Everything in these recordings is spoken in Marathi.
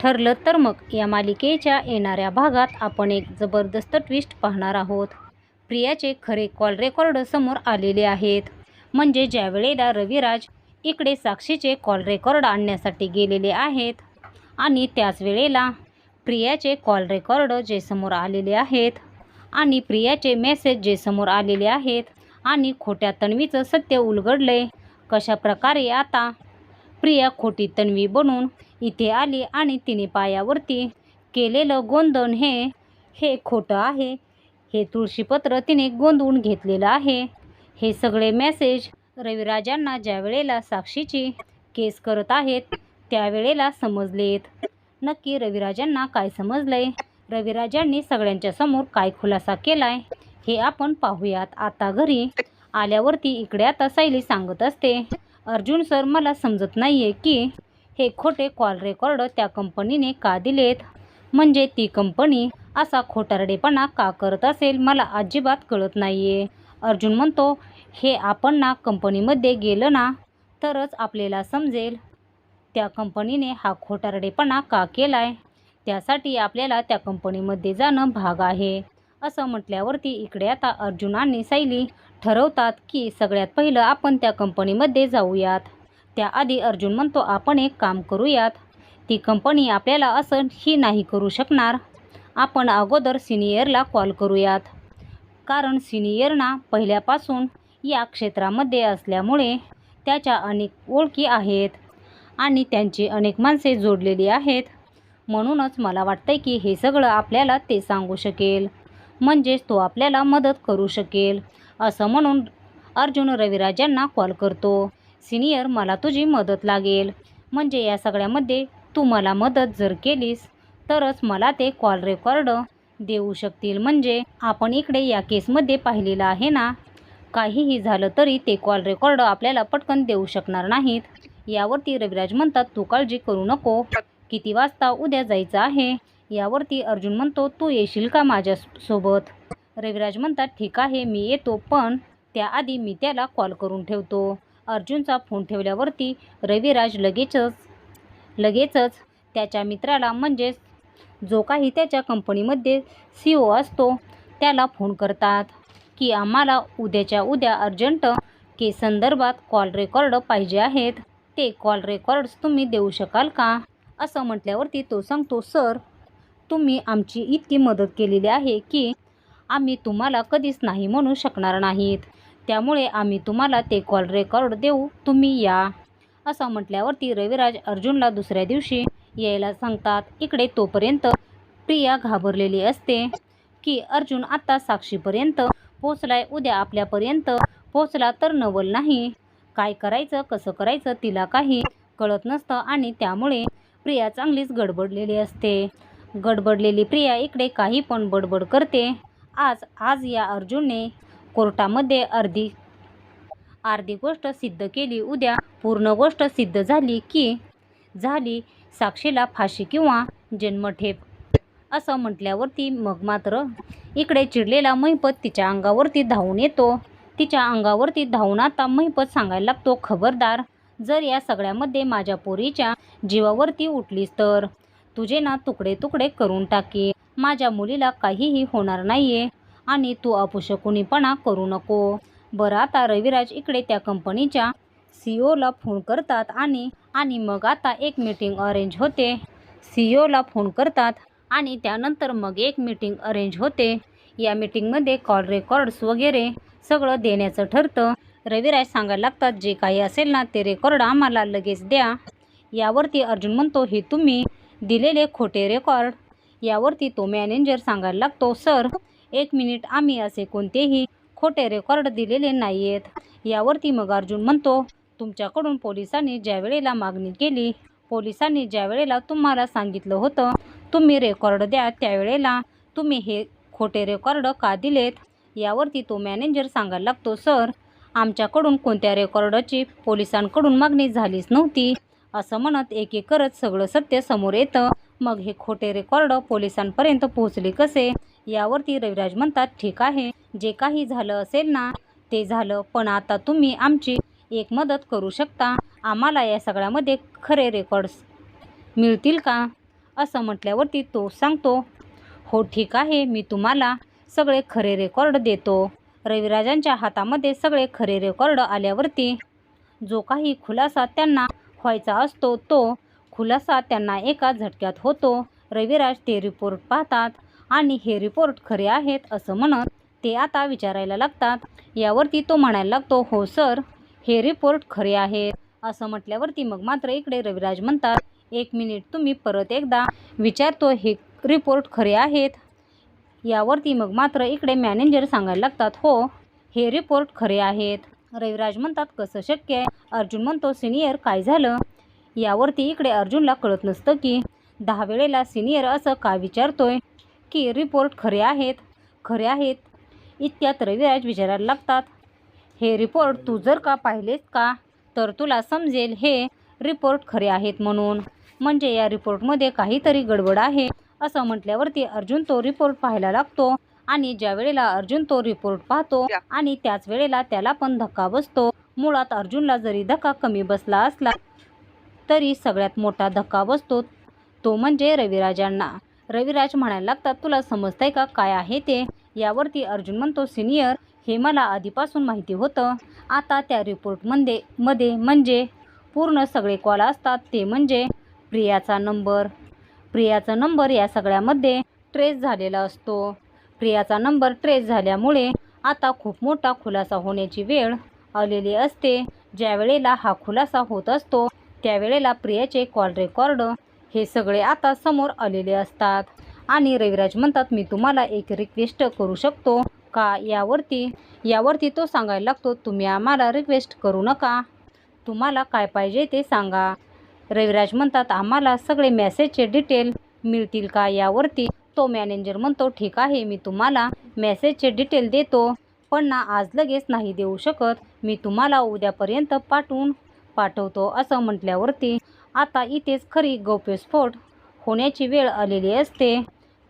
ठरलं तर मग या मालिकेच्या येणाऱ्या भागात आपण एक जबरदस्त ट्विस्ट पाहणार आहोत. प्रियाचे खरे कॉल रेकॉर्ड समोर आलेले आहेत. म्हणजे ज्या वेळेला रविराज इकडे साक्षीचे कॉल रेकॉर्ड आणण्यासाठी गेलेले आहेत आणि त्याच वेळेला प्रियाचे कॉल रेकॉर्ड जे समोर आलेले आहेत आणि प्रियाचे मेसेज जे समोर आलेले आहेत आणि खोट्या तन्वीचं सत्य उलगडले कशा प्रकारे आता प्रिया खोटी तन्वी बनून इथे आली आणि तिने पायावरती केलेलं गोंधन हे हे खोटं आहे. हे तुळशीपत्र तिने गोंधवून घेतलेलं आहे. हे सगळे मेसेज रविराजांना ज्या वेळेला साक्षीची केस करत आहेत त्यावेळेला समजलेत. नक्की रविराजांना काय समजलंय? रविराजांनी सगळ्यांच्या समोर काय खुलासा केलाय? हे आपण पाहूयात आता घरी. आल्यावरती इकडे आता सायली सांगत असते अर्जुन सर मला समजत नाहीये की हे खोटे कॉल रेकॉर्ड त्या कंपनीने का दिलेत? म्हणजे ती कंपनी असा खोटारडेपणा का करत असेल मला अजिबात कळत नाहीये. अर्जुन म्हणतो हे आपण ना कंपनीमध्ये गेलं ना तरच आपल्याला समजेल. त्या कंपनीने हा खोटारडेपणा का केलाय? त्यासाठी आपल्याला त्या कंपनीमध्ये जाणं भाग आहे. असं म्हटल्यावरती इकडे आता अर्जुन आणि सायली ठरवतात की सगळ्यात पहिलं आपण त्या कंपनीमध्ये जाऊयात. त्याआधी अर्जुन म्हणतो आपण एक काम करूयात. ती कंपनी आपल्याला असं ही नाही करू शकणार. आपण अगोदर सिनियरला कॉल करूयात. कारण सिनियरना पहिल्यापासून या क्षेत्रामध्ये असल्यामुळे त्याच्या अनेक ओळखी आहेत आणि त्यांची अनेक माणसे जोडलेली आहेत. म्हणूनच मला वाटतंय की हे सगळं आपल्याला ते सांगू शकेल. म्हणजेच तो आपल्याला मदत करू शकेल असं म्हणून अर्जुन रविराजांना कॉल करतो. सिनियर मला तुझी मदत लागेल. म्हणजे या सगळ्यामध्ये तू मला मदत जर केलीस तरच मला ते कॉल रेकॉर्ड देऊ शकतील. म्हणजे आपण इकडे या केसमध्ये पाहिलेलं आहे ना? काहीही झालं तरी ते कॉल रेकॉर्ड आपल्याला पटकन देऊ शकणार नाहीत. यावरती रविराज म्हणतात तू काळजी करू नको. किती वाजता उद्या जायचं आहे? यावरती अर्जुन म्हणतो तू येशील का माझ्या सोबत? रविराज म्हणतात ठीक आहे मी येतो पण त्याआधी मी त्याला कॉल करून ठेवतो. अर्जुनचा फोन ठेवल्यावरती रविराज लगेचच लगेचच त्याच्या मित्राला म्हणजेच जो काही त्याच्या कंपनीमध्ये सी ओ असतो त्याला फोन करतात की आम्हाला उद्याच्या उद्या अर्जंट के संदर्भात कॉल रेकॉर्ड पाहिजे आहेत. ते कॉल रेकॉर्ड्स तुम्ही देऊ शकाल का? असं म्हटल्यावरती तो सांगतो सर तुम्ही आमची इतकी मदत केलेली आहे की आम्ही तुम्हाला कधीच नाही म्हणू शकणार नाहीत. त्यामुळे आम्ही तुम्हाला ते कॉल रेकॉर्ड देऊ. तुम्ही या. असं म्हटल्यावरती रविराज अर्जुनला दुसऱ्या दिवशी यायला सांगतात इकडे तोपर्यंत प्रिया घाबरलेली असते की अर्जुन आता साक्षीपर्यंत पोचलाय उद्या आपल्यापर्यंत पोचला तर नवल नाही. काय करायचं कसं करायचं तिला काही कळत नसतं आणि त्यामुळे प्रिया चांगलीच गडबडलेली असते. गडबडलेली प्रिया इकडे काही पण बडबड करते. आज आज या अर्जुनने कोर्टामध्ये अर्धी अर्धी गोष्ट सिद्ध केली उद्या पूर्ण गोष्ट सिद्ध झाली की झाली साक्षीला फाशी किंवा जन्मठेप असं म्हटल्यावरती मग मात्र इकडे चिडलेला महिपत तिच्या अंगावरती धावून येतो. तिच्या अंगावरती धावून आता महिपत सांगायला लागतो खबरदार जर या सगळ्यामध्ये माझ्या पोरीच्या जीवावरती उठलीस तर तुझे ना तुकडे तुकडे करून टाकी माझ्या मुलीला काहीही होणार नाहीये. आणि तू अपुशकुनीपणा करू नको. बरं आता रविराज इकडे त्या कंपनीच्या सी ओला फोन करतात आणि आणि मग आता एक मीटिंग अरेंज होते. सी ओला फोन करतात आणि त्यानंतर मग एक मीटिंग अरेंज होते. या मीटिंगमध्ये कॉल रेकॉर्ड्स वगैरे सगळं देण्याचं ठरतं. रविराज सांगायला लागतात जे काही असेल ना ते रेकॉर्ड आम्हाला लगेच द्या. यावरती अर्जुन म्हणतो हे तुम्ही दिलेले खोटे रेकॉर्ड यावरती तो मॅनेजर सांगायला लागतो सर एक मिनिट आम्ही असे कोणतेही खोटे रेकॉर्ड दिलेले नाही आहेत यावरती मग अर्जुन म्हणतो तुमच्याकडून पोलिसांनी ज्या वेळेला मागणी केली पोलिसांनी ज्या वेळेला तुम्हाला सांगितलं होतं तुम्ही रेकॉर्ड द्या त्यावेळेला. तुम्ही हे खोटे रेकॉर्ड का दिलेत? यावरती तो मॅनेजर सांगायला लागतो सर आमच्याकडून कोणत्या रेकॉर्डची पोलिसांकडून मागणी झालीच नव्हती. असं म्हणत एक एक करत सगळं सत्य समोर येतं. मग हे खोटे रेकॉर्ड पोलिसांपर्यंत पोहोचले कसे? यावरती रविराज म्हणतात ठीक आहे जे काही झालं असेल ना ते झालं. पण आता तुम्ही आमची एक मदत करू शकता. आम्हाला या सगळ्यामध्ये खरे रेकॉर्ड्स मिळतील का? असं म्हटल्यावरती तो सांगतो हो ठीक आहे मी तुम्हाला सगळे खरे रेकॉर्ड देतो. रविराजांच्या हातामध्ये सगळे खरे रेकॉर्ड आल्यावरती जो काही खुलासा त्यांना व्हायचा असतो तो खुलासा त्यांना एका झटक्यात होतो. रविराज ते रिपोर्ट पाहतात. आणि हे रिपोर्ट खरे आहेत असं म्हणत ते आता विचारायला लागतात. यावरती तो म्हणायला लागतो हो सर हे रिपोर्ट खरे आहेत. असं म्हटल्यावरती मग मात्र इकडे रविराज म्हणतात एक मिनिट तुम्ही परत एकदा विचारतो हे रिपोर्ट खरे आहेत. यावरती मग मात्र इकडे मॅनेजर सांगायला लागतात हो हे रिपोर्ट खरे आहेत. रविराज म्हणतात कसं शक्य आहे? अर्जुन म्हणतो सिनियर काय झालं? यावरती इकडे अर्जुनला कळत नसतं की दहा वेळेला सिनियर असं का विचारतोय? की रिपोर्ट खरे आहेत खरे आहेत. इतक्यात रविराज विचारायला लागतात. हे रिपोर्ट तू जर का पाहिलेस का तर तुला समजेल हे रिपोर्ट खरे आहेत म्हणून. म्हणजे या रिपोर्टमध्ये काहीतरी गडबड आहे असं म्हटल्यावरती अर्जुन तो रिपोर्ट पाहायला लागतो आणि ज्या वेळेला अर्जुन तो रिपोर्ट पाहतो आणि त्याच वेळेला त्याला पण धक्का बसतो. मुळात अर्जुनला जरी धक्का कमी बसला असला तरी सगळ्यात मोठा धक्का बसतो तो म्हणजे रविराजांना. रविराज म्हणायला लागतात तुला समजतंय का? काय आहे ते? यावरती अर्जुन म्हणतो सिनियर हे मला आधीपासून माहिती होतं. आता त्या रिपोर्टमध्ये मध्ये म्हणजे पूर्ण सगळे कॉल असतात ते म्हणजे प्रियाचा नंबर. प्रियाचा नंबर या सगळ्यामध्ये ट्रेस झालेला असतो. प्रियाचा नंबर ट्रेस झाल्यामुळे आता खूप मोठा खुलासा होण्याची वेळ आलेली असते. ज्या वेळेला हा खुलासा होत असतो त्यावेळेला प्रियाचे कॉल रेकॉर्ड हे सगळे आता समोर आलेले असतात. आणि रविराज म्हणतात मी तुम्हाला एक रिक्वेस्ट करू शकतो का? यावरती यावरती तो सांगायला लागतो तुम्ही आम्हाला रिक्वेस्ट करू नका. तुम्हाला काय पाहिजे ते सांगा. रविराज म्हणतात आम्हाला सगळे मेसेजचे डिटेल मिळतील का यावरती? तो मॅनेजर म्हणतो ठीक आहे मी तुम्हाला मेसेजचे डिटेल देतो पण ना आज लगेच नाही देऊ शकत. मी तुम्हाला उद्यापर्यंत पाठवून पाठवतो असं म्हटल्यावरती आता इथेच खरी गौप्यस्फोट होण्याची वेळ आलेली असते.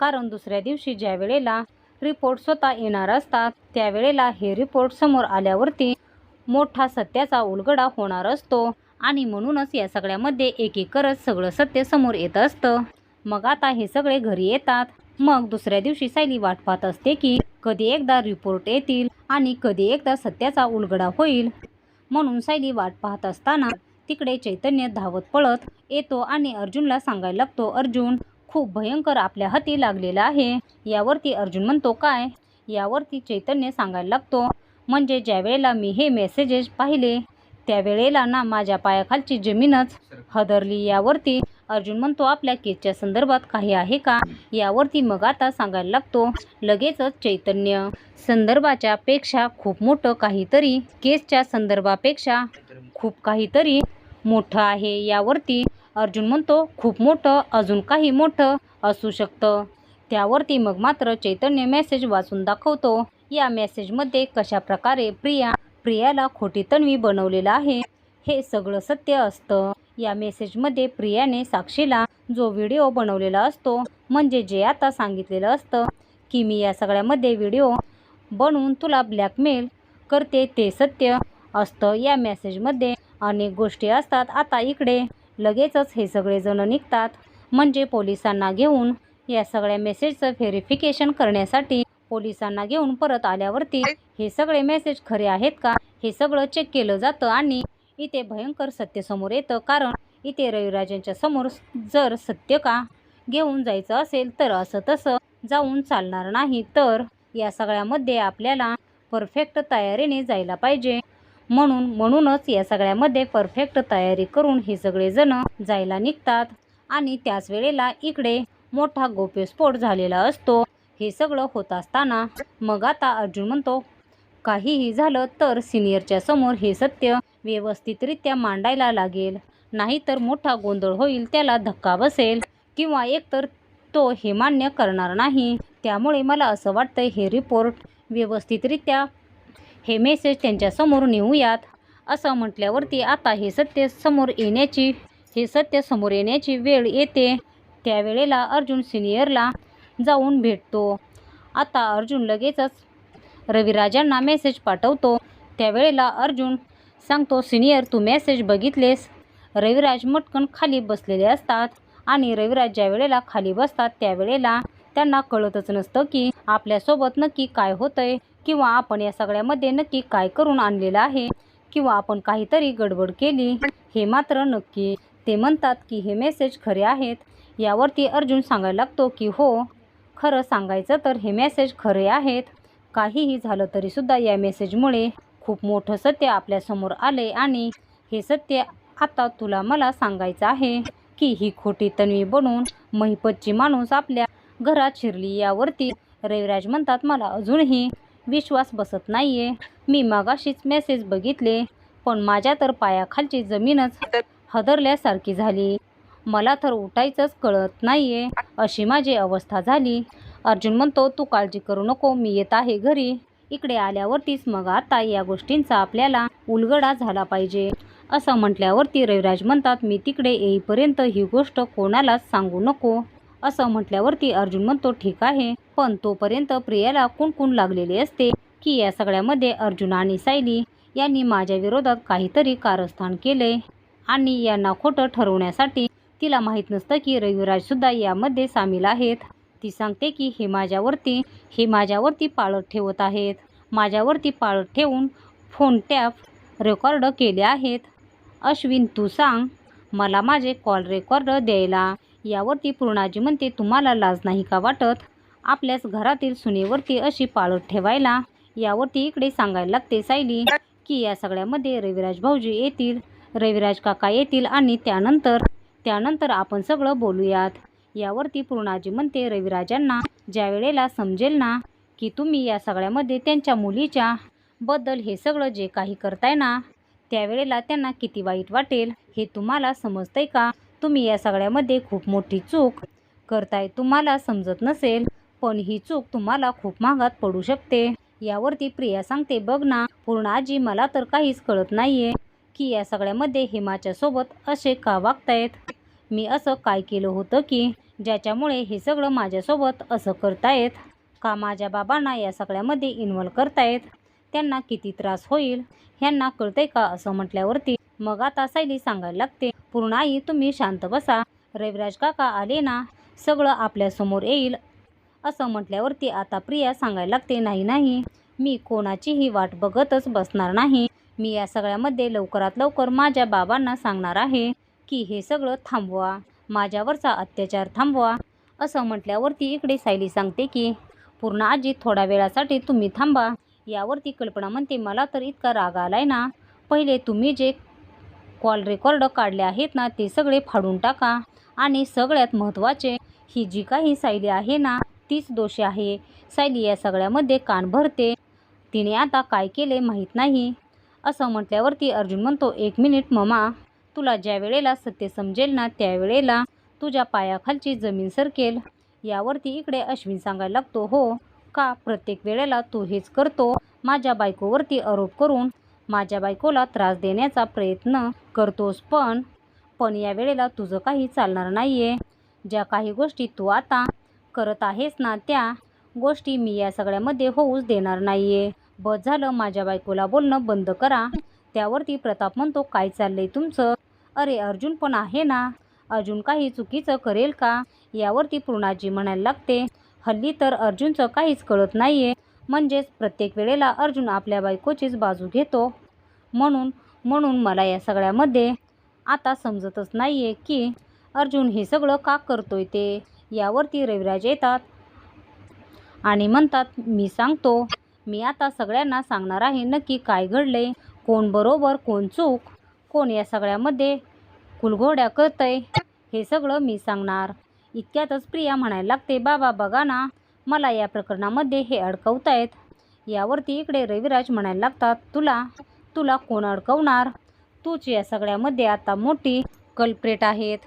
कारण दुसऱ्या दिवशी ज्या वेळेला रिपोर्ट स्वतः येणार असतात त्यावेळेला हे रिपोर्ट समोर आल्यावरती मोठा सत्याचा उलगडा होणार असतो आणि म्हणूनच या सगळ्यामध्ये एक सगळं सत्य समोर येत असतं. मग आता हे सगळे घरी येतात. मग दुसऱ्या दिवशी सायली वाट पाहत असते की कधी एकदा रिपोर्ट येतील आणि कधी एकदा सत्याचा उलगडा होईल. म्हणून सायली वाट पाहत असताना तिकडे चैतन्य धावत पळत येतो आणि अर्जुनला सांगायला लागतो अर्जुन खूप भयंकर आपल्या हाती लागलेला आहे. यावरती अर्जुन म्हणतो काय? यावरती चैतन्य सांगायला लागतो म्हणजे ज्यावेळेला मी हे मेसेजेस पाहिले त्यावेळेला ना माझ्या पायाखालची जमीनच हदरली. यावरती अर्जुन म्हणतो आपल्या केसच्या संदर्भात काही आहे का? यावरती मग आता सांगायला लागतो लगेचच चैतन्य संदर्भाच्या पेक्षा खूप मोठं काहीतरी केसच्या संदर्भापेक्षा खूप काहीतरी मोठं आहे. यावरती अर्जुन म्हणतो खूप मोठं अजून काही मोठं असू शकतं. त्यावरती मग मात्र चैतन्य मेसेज वाचून दाखवतो. या मेसेजमध्ये कशा प्रकारे प्रिया प्रियाला खोटी तन्वी बनवलेलं आहे हे सगळं सत्य असतं. या मेसेजमध्ये प्रियाने साक्षीला जो व्हिडिओ बनवलेला असतो म्हणजे जे आता सांगितलेलं असतं की मी या सगळ्यामध्ये व्हिडिओ बनवून तुला ब्लॅकमेल करते ते सत्य असतं. या मेसेजमध्ये अनेक गोष्टी असतात. आता इकडे लगेचच हे सगळेजण निघतात. म्हणजे पोलिसांना घेऊन या सगळ्या मेसेजचं व्हेरिफिकेशन करण्यासाठी पोलिसांना घेऊन परत आल्यावरती हे सगळे मेसेज खरे आहेत का? हे सगळं चेक केलं जातं आणि इथे भयंकर सत्य समोर येतं. कारण इथे रविराजांच्या समोर जर सत्य का घेऊन जायचं असेल तर असं तसं जाऊन चालणार नाही. तर या सगळ्यामध्ये आपल्याला परफेक्ट तयारीने जायला पाहिजे. म्हणून म्हणूनच या सगळ्यामध्ये परफेक्ट तयारी करून हे सगळेजण जायला निघतात. आणि त्याच वेळेला इकडे मोठा गोप्यस्फोट झालेला असतो. हे सगळं होत असताना मग आता अर्जुन म्हणतो काहीही झालं तर सिनियरच्या समोर हे सत्य व्यवस्थितरित्या मांडायला लागेल. नाहीतर मोठा गोंधळ होईल त्याला धक्का बसेल किंवा एकतर तो हे मान्य करणार नाही. त्यामुळे मला असं वाटतं हे रिपोर्ट व्यवस्थितरित्या हे मेसेज त्यांच्यासमोर नेऊयात असं म्हटल्यावरती आता हे सत्य समोर येण्याची हे सत्य समोर येण्याची वेळ येते. त्यावेळेला अर्जुन सिनियरला जाऊन भेटतो. आता अर्जुन लगेचच रविराजांना मेसेज पाठवतो. त्यावेळेला अर्जुन सांगतो सिनियर तू मेसेज बघितलेस? रविराज मटकन खाली बसलेले असतात आणि रविराज ज्या वेळेला खाली बसतात त्यावेळेला त्यांना कळतच नसतं की आपल्यासोबत नक्की काय होतंय किंवा आपण या सगळ्यामध्ये नक्की काय करून आणलेलं आहे किंवा आपण काहीतरी गडबड केली हे मात्र नक्की. ते म्हणतात की हे मेसेज खरे आहेत. यावरती अर्जुन सांगायला लागतो की हो खरं सांगायचं तर हे मेसेज खरे आहेत. काहीही झालं तरीसुद्धा या मेसेजमुळे खूप मोठं सत्य आपल्यासमोर आले आणि हे सत्य आता तुला मला सांगायचं आहे की ही खोटी तन्वी बनून महिपतची माणूस आपल्या घरात शिरली यावरती रविराज म्हणतात मला अजूनही विश्वास बसत नाहीये. मी मागाशीच मेसेज बघितले पण माझ्या तर पायाखालची जमीनच हदरल्यासारखी झाली. मला तर उठायचंच कळत नाहीये. अशी माझी अवस्था झाली. अर्जुन म्हणतो तू काळजी करू नको मी येत आहे घरी. इकडे आल्यावरतीच मग आता या गोष्टींचा आपल्याला उलगडा झाला पाहिजे. असं म्हटल्यावरती रविराज म्हणतात मी तिकडे येईपर्यंत ही गोष्ट कोणालाच सांगू नको. असं म्हटल्यावरती अर्जुन म्हणतो ठीक आहे पण तोपर्यंत प्रियाला कुणकुण लागलेले असते की या सगळ्यामध्ये अर्जुन आणि सायली यांनी माझ्या विरोधात काहीतरी कारस्थान केले आणि यांना खोटं ठरवण्यासाठी तिला माहीत नसतं की रविराजसुद्धा यामध्ये सामील आहेत. ती सांगते की हे माझ्यावरती हे माझ्यावरती पाळत ठेवत आहेत. माझ्यावरती पाळत ठेवून फोन टॅप रेकॉर्ड केले आहेत. अश्विन तू सांग मला माझे कॉल रेकॉर्ड द्यायला यावरती पूर्णाजी म्हणते तुम्हाला लाज नाही का वाटत? आपल्याच घरातील सुनेवरती अशी पाळत ठेवायला? यावरती इकडे सांगायला लागते सायली की या सगळ्यामध्ये रविराज भाऊजी येतील रविराज काका येतील आणि त्यानंतर त्यानंतर आपण सगळं बोलूयात. यावरती पूर्णाजी म्हणते रविराजांना ज्या वेळेला समजेल ना की तुम्ही या सगळ्यामध्ये त्यांच्या मुलीच्या बद्दल हे सगळं जे काही करताय ना त्यावेळेला त्यांना किती वाईट वाटेल हे तुम्हाला समजतंय का? तुम्ही या सगळ्यामध्ये खूप मोठी चूक करताय. तुम्हाला समजत नसेल पण ही चूक तुम्हाला खूप महागात पडू शकते. यावरती प्रिया सांगते बघ ना पूर्ण आजी मला तर काहीच कळत नाहीये की या सगळ्यामध्ये हेमाच्या सोबत असे का वागतायत? मी असं काय केलं होतं की ज्याच्यामुळे हे सगळं माझ्यासोबत असं करतायत? का माझ्या बाबांना या सगळ्यामध्ये इन्व्हॉल्व करतायत? त्यांना किती त्रास होईल? ह्यांना कळतंय का? असं म्हटल्यावरती मग आता सायली सांगायला लागते पूर्ण आई तुम्ही शांत बसा. रविराज काका आले ना सगळं आपल्यासमोर येईल. असं म्हटल्यावरती आता प्रिया सांगायला लागते नाही नाही मी कोणाचीही वाट बघतच बसणार नाही. मी या सगळ्यामध्ये लवकरात लवकर माझ्या बाबांना सांगणार आहे की हे सगळं थांबवा माझ्यावरचा अत्याचार थांबवा. असं म्हटल्यावरती इकडे सायली सांगते की पूर्ण आजी थोड्या वेळासाठी तुम्ही थांबा. यावरती कल्पना म्हणते मला तर इतका राग आलाय ना. पहिले तुम्ही जे कॉल रेकॉर्ड काढले आहेत ना ते सगळे फाडून टाका. आणि सगळ्यात महत्त्वाचे ही जी काही सायली आहे ना तीच दोषी आहे. सायली या सगळ्यामध्ये कान भरते. तिने आता काय केले माहीत नाही. असं म्हटल्यावरती अर्जुन म्हणतो एक मिनिट ममा. तुला ज्या वेळेला सत्य समजेल ना त्यावेळेला तुझ्या पायाखालची जमीन सरकेल. यावरती इकडे अश्विन सांगायला लागतो हो का प्रत्येक वेळेला तू हेच करतो? माझ्या बायकोवरती आरोप करून माझ्या बायकोला त्रास देण्याचा प्रयत्न करतोस पण पण या वेळेला तुझं काही चालणार नाही आहे ज्या काही गोष्टी तू आता करत आहेस ना त्या गोष्टी मी या सगळ्यामध्ये होऊच देणार नाही आहे बस झालं माझ्या बायकोला बोलणं बंद करा. त्यावरती प्रताप म्हणतो काय चाललंय तुमचं? अरे अर्जुन पण आहे ना. अर्जुन काही चुकीचं करेल का? यावरती पूर्णाजी म्हणायला लागते. हल्ली तर अर्जुनचं काहीच कळत नाही आहे म्हणजेच प्रत्येक वेळेला अर्जुन आपल्या बायकोचीच बाजू घेतो. म्हणून म्हणून मला या सगळ्यामध्ये आता समजतच नाही आहे की अर्जुन हे सगळं का करतोय ते. यावरती रविराज येतात आणि म्हणतात मी सांगतो मी आता सगळ्यांना सांगणार आहे नक्की काय घडले कोण बरोबर कोण चूक कोण या सगळ्यामध्ये कुलघोड्या करतंय हे सगळं मी सांगणार. इतक्यातच प्रिया म्हणायला लागते बाबा बघा ना मला या प्रकरणामध्ये हे अडकवतायत. यावरती इकडे रविराज म्हणायला लागतात तुला तुला कोण अडकवणार? तूच या सगळ्यामध्ये आता मोठी कल्प्रेट आहेत.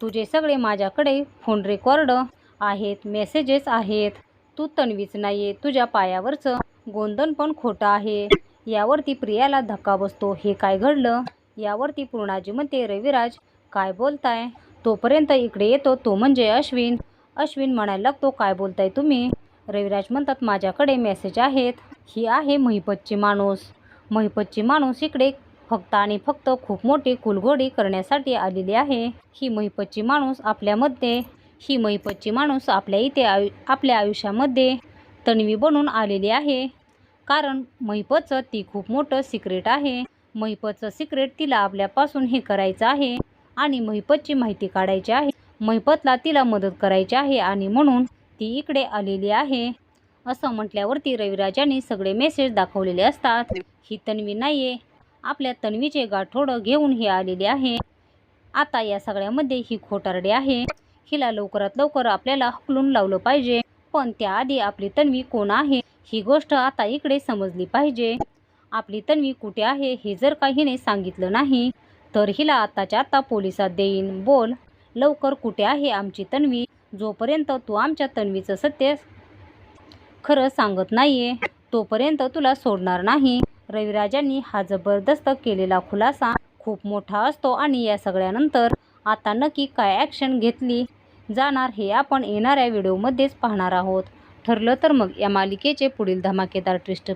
तुझे सगळे माझ्याकडे फोन रेकॉर्ड आहेत मेसेजेस आहेत. तू तन्वीच नाही आहे तुझ्या पायावरचं गोंधन पण खोटं आहे. यावरती प्रियाला धक्का बसतो. हे काय घडलं? यावरती पूर्णाजी म्हणते रविराज काय बोलताय? तोपर्यंत इकडे येतो तो म्हणजे अश्विन. अश्विन म्हणायला लागतो काय बोलताय तुम्ही? रविराज म्हणतात माझ्याकडे मेसेज आहेत. ही आहे महिपतची माणूस. महिपतची माणूस इकडे फक्त आणि फक्त खूप मोठी कुलघोडी करण्यासाठी आलेली आहे. ही महिपतची माणूस आपल्यामध्ये ही महिपतची माणूस आपल्या इथे आयु आपल्या आयुष्यामध्ये तणवी बनून आलेली आहे. कारण महिपतचं ती खूप मोठं सिक्रेट आहे. महिपतचं सिक्रेट तिला आपल्यापासून हे करायचं आहे आणि महिपतची माहिती काढायची आहे. महिपतला तिला मदत करायची आहे आणि म्हणून ती इकडे आलेली आहे. असं म्हटल्यावरती रविराजांनी सगळे मेसेज दाखवलेले असतात. ही तन्वी नाहीये. आपल्या तन्वीचे गाठोडं घेऊन ही आलेली आहे. आता या सगळ्यामध्ये ही खोटारडी आहे. हिला लवकरात लवकर आपल्याला हकलून लावलं पाहिजे. पण त्याआधी आपली तन्वी कोण आहे? ही गोष्ट आता इकडे समजली पाहिजे. आपली तन्वी कुठे आहे हे जर का हिने सांगितलं नाही तर हिला आताच्या आता पोलिसात देईन. बोल लवकर कुठे आहे आमची तन्वी? जोपर्यंत तू आमच्या तन्वीचं सत्य खरं सांगत नाहीये. तोपर्यंत तुला सोडणार नाही. रविराजांनी हा जबरदस्त केलेला खुलासा खूप मोठा असतो आणि या सगळ्यानंतर आता नक्की काय ॲक्शन घेतली? जाणार हे आपण येणाऱ्या व्हिडिओमध्येच पाहणार आहोत. ठरलं तर मग या मालिकेचे पुढील धमाकेदार ट्विस्ट